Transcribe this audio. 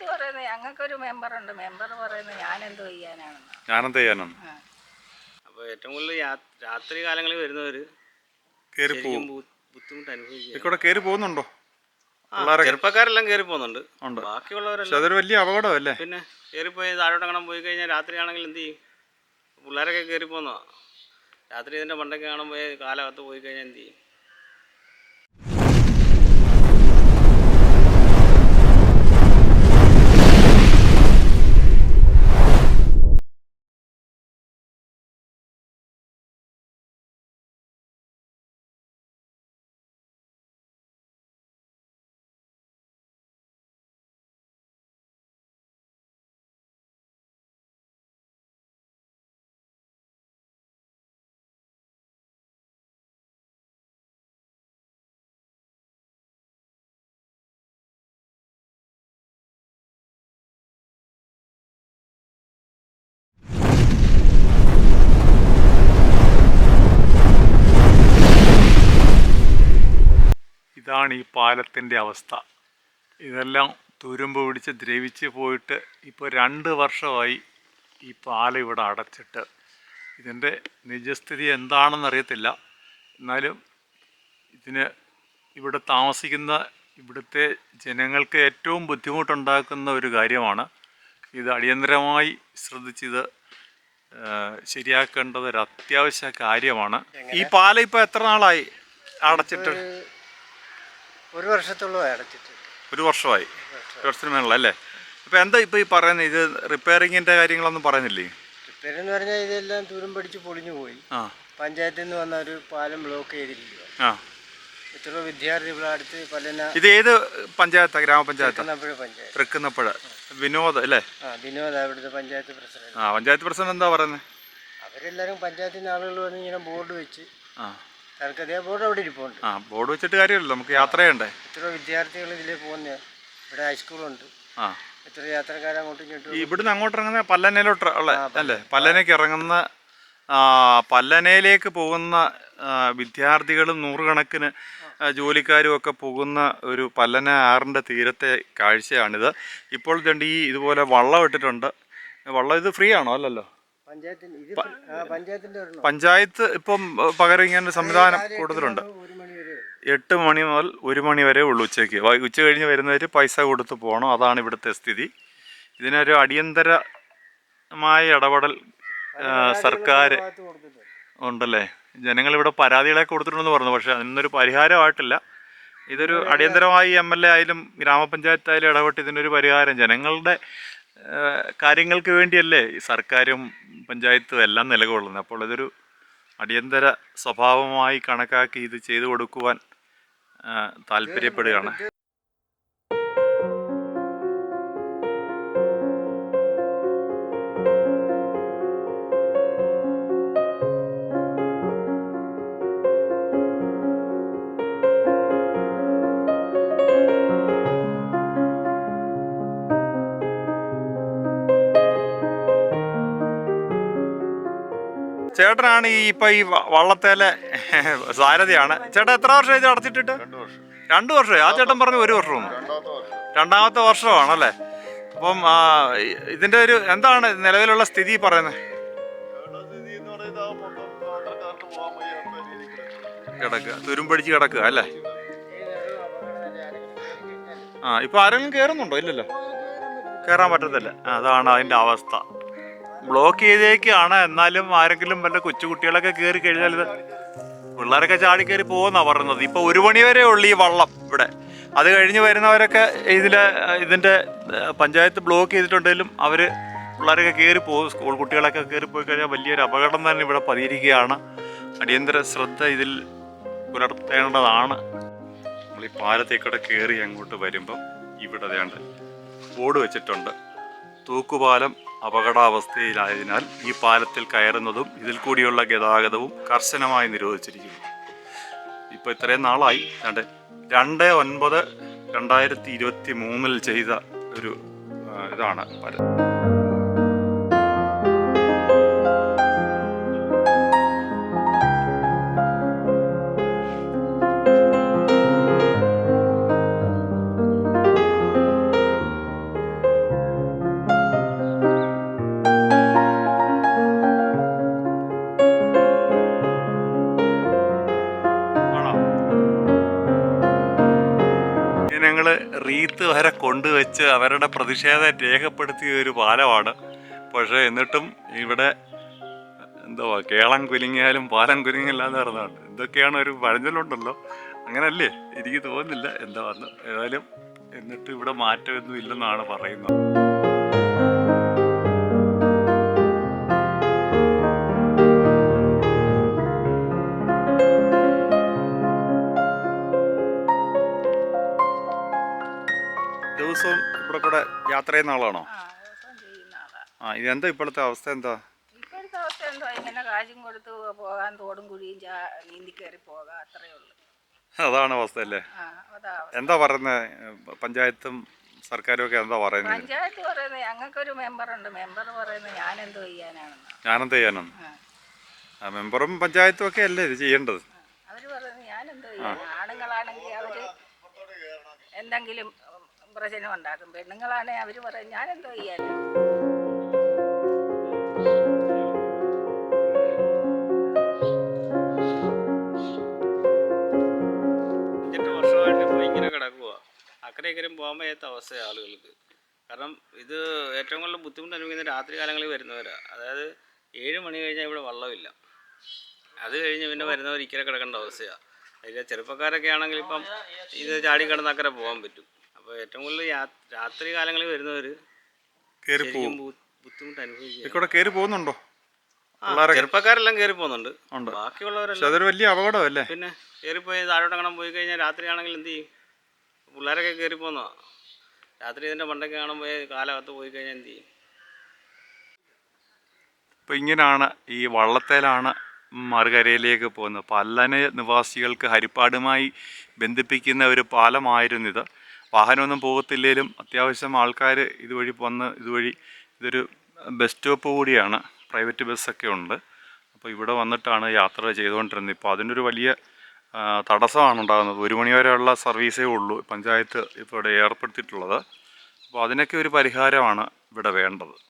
പഞ്ചായത്ത് പറയുന്നത് ഞങ്ങൾക്കൊരു മെമ്പറുണ്ട്. മെമ്പർ പറയുന്നത് ഞാൻ എന്തോ ചെയ്യാനാണെന്ന്. ഞാനെന്ത് ചെയ്യാനാണ്? ആ. അപ്പോൾ ഏറ്റവും കൂടുതൽ യാ- രാത്രി കാലങ്ങളിൽ വരുന്നവർ കയറി പോകും ബുദ്ധിമുട്ട് അനുഭവിക്കുക ഇതിക്കൂടെ കയറി പോകുന്നുണ്ടോ? ആ, ചെറുപ്പക്കാരെല്ലാം കയറി പോകുന്നുണ്ട്. ഉണ്ട്. പക്ഷെ ബാക്കിയുള്ളവരെല്ലാം അതൊരു വലിയ അപകടമല്ലേ? പിന്നെ കയറിപ്പോയി താഴോട്ട് അങ്ങനെ പോയി കഴിഞ്ഞാൽ രാത്രി ആണെങ്കിൽ എന്ത് ചെയ്യും? പിള്ളേരൊക്കെ കയറി പോകുന്നതാ. രാത്രി ഇതിന്റെ പണ്ടൊക്കെ കാണാൻ പോയി കാലകത്ത് പോയി കഴിഞ്ഞാൽ എന്ത് ചെയ്യും? ഇതാണ് ഈ പാലത്തിന്റെ അവസ്ഥ. ഇതെല്ലാം തുരുമ്പ് പിടിച്ച് ദ്രവിച്ച് പോയിട്ട് ഇപ്പോൾ രണ്ട് വർഷമായി ഈ പാലം ഇവിടെ അടച്ചിട്ട്. ഇതിന്റെ നിജസ്ഥിതി എന്താണെന്നറിയത്തില്ല. എന്നാലും ഇതിന് ഇവിടെ താമസിക്കുന്ന ഇവിടുത്തെ ജനങ്ങൾക്ക് ഏറ്റവും ബുദ്ധിമുട്ടുണ്ടാക്കുന്ന ഒരു കാര്യമാണ്. ഇത് അടിയന്തരമായി ശ്രദ്ധിച്ചിത് ശരിയാക്കേണ്ടത് ഒരു അത്യാവശ്യ കാര്യമാണ്. ഈ പാലം ഇപ്പോൾ എത്ര നാളായി അടച്ചിട്ട്? ഒരു വർഷത്തോളം അടച്ചിട്ട്. ഒരു വർഷമായി. ഒരു വർഷത്തിന് മേളിൽ അല്ലേ? അപ്പോൾ എന്താ ഇപ്പോൾ ഈ പറയുന്നത്? ഇത് റിപ്പയറിങ്ങിന്റെ കാര്യങ്ങളൊന്നും പറയുന്നില്ലേ? റിപ്പയർ എന്ന് പറഞ്ഞാൽ ഇതെല്ലാം ദൂരം പിടിച്ച് പൊളിഞ്ഞു പോയി. ആ. പഞ്ചായത്തിൽ നിന്ന് വന്ന ഒരു പാലം ബ്ലോക്ക് ചെയ്തിരിക്കുക ആ. എത്രയോ വിദ്യാർത്ഥികളെ അടുത്ത് പല ഇത് ഏത് പഞ്ചായത്താണ് ഗ്രാമപഞ്ചായത്ത്? കണ്ണപ്പുഴ പഞ്ചായത്ത്. തൃക്കുന്നപ്പുഴ. വിനോദ് അല്ലേ? ആ വിനോദ് അവിടുത്തെ പഞ്ചായത്ത് പ്രസിഡന്റ്. ആ പഞ്ചായത്ത് പ്രസിഡന്റ് എന്താ പറയുന്നത് അവരെല്ലാവരും പഞ്ചായത്തിന്റെ ആളുകൾ വന്ന് ഇങ്ങനെ ബോർഡ് വെച്ച് ആ. ബോർഡ് അവിടെ ഇരിപ്പുണ്ട്. ആ ബോർഡ് വെച്ചിട്ട് കാര്യമല്ലോ നമുക്ക് യാത്ര ചെയ്യണ്ടേ? എത്ര വിദ്യാർത്ഥികൾ ഇതിലേ പോകുന്ന. ഇവിടെ ഹൈസ്കൂളുണ്ട് ആ. എത്ര യാത്രക്കാർ അങ്ങോട്ടും ഇങ്ങോട്ടും ഇവിടുന്ന് അങ്ങോട്ട് ഇറങ്ങുന്ന പല്ലനയിലോട്ട് ഉള്ള അല്ലേ? പല്ലനയ്ക്ക് ഇറങ്ങുന്ന പല്ലനയിലേക്ക് പോകുന്ന വിദ്യാർത്ഥികളും നൂറുകണക്കിന് ജോലിക്കാരും ഒക്കെ പോകുന്ന ഒരു പല്ലന ആറിന്റെ തീരത്തെ കാഴ്ചയാണിത്. ഇപ്പോൾ ഈ ഇതുപോലെ വള്ളം ഇട്ടിട്ടുണ്ട്. വള്ളം ഇത് ഫ്രീ ആണോ? അല്ലല്ലോ. പഞ്ചായത്ത് ഇപ്പം പകരം ഇങ്ങനെ സംവിധാനം കൂടുതലുണ്ട്. എട്ട് മണി മുതൽ ഒരു മണി വരെ ഉള്ളു ഉച്ചയ്ക്ക്. ഉച്ച കഴിഞ്ഞ് വരുന്നവർ പൈസ കൊടുത്ത് പോകണം അതാണ് ഇവിടുത്തെ സ്ഥിതി. ഇതിനൊരു അടിയന്തരമായ ഇടപെടൽ സർക്കാർ ഉണ്ടല്ലേ ജനങ്ങൾ ഇവിടെ ജനങ്ങളിവിടെ പരാതികളൊക്കെ കൊടുത്തിട്ടുണ്ടെന്ന് പറഞ്ഞു. പക്ഷേ അതിനൊരു പരിഹാരമായിട്ടില്ല. ഇതൊരു അടിയന്തരമായി എം എൽ എ ആയാലും ഗ്രാമപഞ്ചായത്ത് ആയാലും ഇടപെട്ട് ഇതിനൊരു പരിഹാരം. ജനങ്ങളുടെ കാര്യങ്ങൾക്ക് വേണ്ടിയല്ലേ ഈ സർക്കാരും പഞ്ചായത്തും എല്ലാം നിലകൊള്ളുന്നത് അപ്പോൾ ഇതൊരു അടിയന്തര സ്വഭാവമായി കണക്കാക്കി ഇത് ചെയ്തു കൊടുക്കുവാൻ താല്പര്യപ്പെടുകയാണ്. ചേട്ടനാണ് ഈ ഇപ്പൊ ഈ വള്ളത്തേലെ സാരഥിയാണ്. ചേട്ടൻ എത്ര വർഷം ഇത് അടച്ചിട്ടിട്ട്? രണ്ടു വർഷം. ആ ചേട്ടൻ പറഞ്ഞു ഒരു വർഷവും രണ്ടാമത്തെ വർഷമാണല്ലേ? അപ്പം ഇതിന്റെ ഒരു എന്താണ് നിലവിലുള്ള സ്ഥിതി പറയുന്നത് കിടക്കുക. തുരുമ്പടിച്ച് കിടക്കുക അല്ലേ? ആ ഇപ്പൊ ആരെങ്കിലും കയറുന്നുണ്ടോ ഇല്ലല്ലോ. കേറാൻ പറ്റത്തില്ല. അതാണ് അതിന്റെ അവസ്ഥ. ബ്ലോക്ക് ചെയ്തേക്കാണ് എന്നാലും ആരെങ്കിലും വല്ല കൊച്ചുകുട്ടികളൊക്കെ കയറി കഴിഞ്ഞാൽ ഇത് പിള്ളേരൊക്കെ ചാടി കയറി പോകുന്നാ പറയുന്നത് ഇപ്പൊ ഒരു മണി വരെ ഉള്ളു ഈ വള്ളം ഇവിടെ. അത് കഴിഞ്ഞ് വരുന്നവരൊക്കെ ഇതിൽ ഇതിന്റെ പഞ്ചായത്ത് ബ്ലോക്ക് ചെയ്തിട്ടുണ്ടെങ്കിലും അവർ പിള്ളേരൊക്കെ കയറി പോകും. സ്കൂൾ കുട്ടികളൊക്കെ കയറി പോയി കഴിഞ്ഞാൽ വലിയൊരു അപകടം തന്നെ ഇവിടെ പതിയിരിക്കുകയാണ്. അടിയന്തര ശ്രദ്ധ ഇതിൽ പുലർത്തേണ്ടതാണ്. നമ്മൾ ഈ പാലത്തേക്കൂടെ കയറി അങ്ങോട്ട് വരുമ്പം ഇവിടെ ബോർഡ് വെച്ചിട്ടുണ്ട്. തൂക്കുപാലം അപകടാവസ്ഥയിലായതിനാൽ ഈ പാലത്തിൽ കയറുന്നതും ഇതിൽ കൂടിയുള്ള ഗതാഗതവും കർശനമായി നിരോധിച്ചിരിക്കുന്നു. ഇപ്പോൾ ഇത്രയും നാളായി രണ്ട് രണ്ട് ഒൻപത് രണ്ടായിരത്തി ഇരുപത്തി മൂന്നിൽ ചെയ്ത ഒരു ഇതാണ് പാലം റീത്ത് വരെ കൊണ്ടുവച്ച് അവരുടെ പ്രതിഷേധം രേഖപ്പെടുത്തിയ ഒരു പാലമാണ്. പക്ഷേ എന്നിട്ടും ഇവിടെ എന്തോ കേളം കുലുങ്ങിയാലും പാലം കുലുങ്ങില്ല എന്ന് പറഞ്ഞതാണ് എന്തൊക്കെയാണ് ഒരു പഴഞ്ചൊല്ലുണ്ടല്ലോ അങ്ങനല്ലേ? എനിക്ക് തോന്നുന്നില്ല എന്താ പറഞ്ഞു ഏതായാലും എന്നിട്ട് ഇവിടെ മാറ്റമൊന്നും ഇല്ലെന്നാണ് പറയുന്നത്. ദിവസവും ഇവിടെ കൂടെ യാത്ര ചെയ്യുന്ന ആളാണോ? ആ ഇതെന്താ ഇപ്പോഴത്തെ അവസ്ഥ? എന്താ? ഇപ്പോഴത്തെ അവസ്ഥ എന്താ? ഇങ്ങനെ കാശും കൊടുത്ത് പോകാൻ തോടും കുഴിയും നീന്തി കയറി പോകാം ഉള്ളൂ. അതാണ് അവസ്ഥ. അല്ലേ എന്താ പറയുന്നത് പഞ്ചായത്തും സർക്കാരും ഒക്കെ എന്താ പറയുന്നത് പഞ്ചായത്ത് പറയുന്നത് ഞങ്ങൾക്കൊരു മെമ്പറുണ്ട്. മെമ്പർ പറയുന്നത് ഞാൻ എന്തോ ചെയ്യാനാണെന്ന്. ഞാനെന്ത് ചെയ്യാനാണ്? ആ. മെമ്പറും പഞ്ചായത്തും ഒക്കെ അല്ലേ ഇത് ചെയ്യേണ്ടത്? അവർ പറയുന്നത് ഞാൻ എന്തോ ചെയ്യാൻ ആണുങ്ങളാണെങ്കിൽ അവർ എന്തെങ്കിലും പ്രശ്നം ഉണ്ടാക്കും. പെണ്ണുങ്ങളാണെ അവർ പറയും ഞാൻ എന്തോ ചെയ്യാൻ അഞ്ചെട്ട് വർഷമായിട്ട് ഇപ്പോൾ ഇങ്ങനെ കിടക്കുക അക്കരെ ഇക്കരെയും പോകാൻ വയ്യാത്ത അവസ്ഥയാണ് ആളുകൾക്ക്. കാരണം ഇത് ഏറ്റവും കൂടുതൽ ബുദ്ധിമുട്ട് അനുഭവിക്കുന്ന രാത്രി കാലങ്ങളിൽ വരുന്നവരാണ് അതായത് ഏഴ് മണി കഴിഞ്ഞാൽ ഇവിടെ വള്ളമില്ല. അത് കഴിഞ്ഞ് പിന്നെ വരുന്നവർ ഇക്കരെ കിടക്കേണ്ട അവസ്ഥയാണ് അതിൽ ചെറുപ്പക്കാരൊക്കെ ആണെങ്കിൽ ഇപ്പം ഇത് ചാടി കിടന്ന് അക്കരെ പോകാൻ പറ്റും. അപ്പോൾ ഏറ്റവും കൂടുതൽ രാത്രി കാലങ്ങളിൽ വരുന്നവർ കയറി പോകും. ബുദ്ധിമുട്ട് കൂടെ കയറി പോകുന്നുണ്ടോ? ചെറുപ്പക്കാരെല്ലാം കയറി പോകുന്നുണ്ട്. ബാക്കിയുള്ളവരെല്ലാം അതൊരു വലിയ അപകടമല്ലേ? പിന്നെ കയറിപ്പോയി താഴോട്ട് അങ്ങനെ പോയി കഴിഞ്ഞാൽ രാത്രി ആണെങ്കിൽ എന്ത് ചെയ്യും? പിള്ളേരൊക്കെ കയറി പോകുന്നതാ. രാത്രി ഇതിന്റെ പണ്ടൊക്കെ കാണാൻ പോയി കാലകത്ത് പോയി കഴിഞ്ഞാൽ എന്ത് ചെയ്യും? ഇപ്പം ഇങ്ങനെയാണ് ഈ വള്ളത്തേലാണ് മറുകരയിലേക്ക് പോകുന്നത്. പല്ലന നിവാസികൾക്ക് ഹരിപ്പാടുമായി ബന്ധിപ്പിക്കുന്ന ഒരു പാലമായിരുന്നു ഇത്. വാഹനമൊന്നും പോകത്തില്ലേലും അത്യാവശ്യം ആൾക്കാർ ഇതുവഴി വന്ന് ഇതുവഴി ഇതൊരു ബസ് സ്റ്റോപ്പ് കൂടിയാണ്. പ്രൈവറ്റ് ബസ്സൊക്കെ ഉണ്ട്. അപ്പോൾ ഇവിടെ വന്നിട്ടാണ് യാത്ര ചെയ്തുകൊണ്ടിരുന്നത്. ഇപ്പോൾ അതിനൊരു വലിയ തടസ്സമാണ് ഉണ്ടാകുന്നത്. ഒരു മണി വരെയുള്ള സർവീസേ ഉള്ളൂ പഞ്ചായത്ത് ഇപ്പോൾ ഇവിടെ ഏർപ്പെടുത്തിയിട്ടുള്ളത്. അപ്പോൾ അതിനൊക്കെ ഒരു പരിഹാരമാണ് ഇവിടെ വേണ്ടത്.